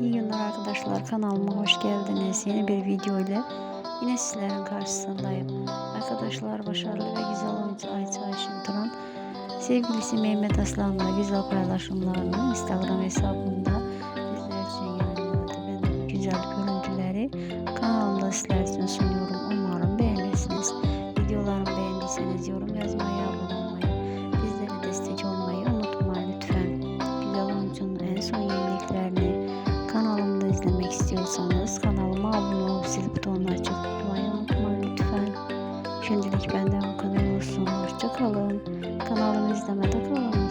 İyi günler arkadaşlar kanalıma hoş geldiniz. Yeni bir video ile yine sizlerin karşısındayım. Arkadaşlar başarılı ve güzel oyuncu Ayça Ayşintur'un sevgilisi Mehmet Aslan'la güzel paylaşımlarını Instagram hesabında bizler için yayınladı. Ben güzel görüntüleri kanalımda sizler için sunuyorum. İzlemek istiyorsanız kanalıma abone olup zil butonunu açıp tutmayı unutmayın lütfen. Şimdilik benden bu kadar olsun. Hoşça kalın. Kanalımı izlemede kalın.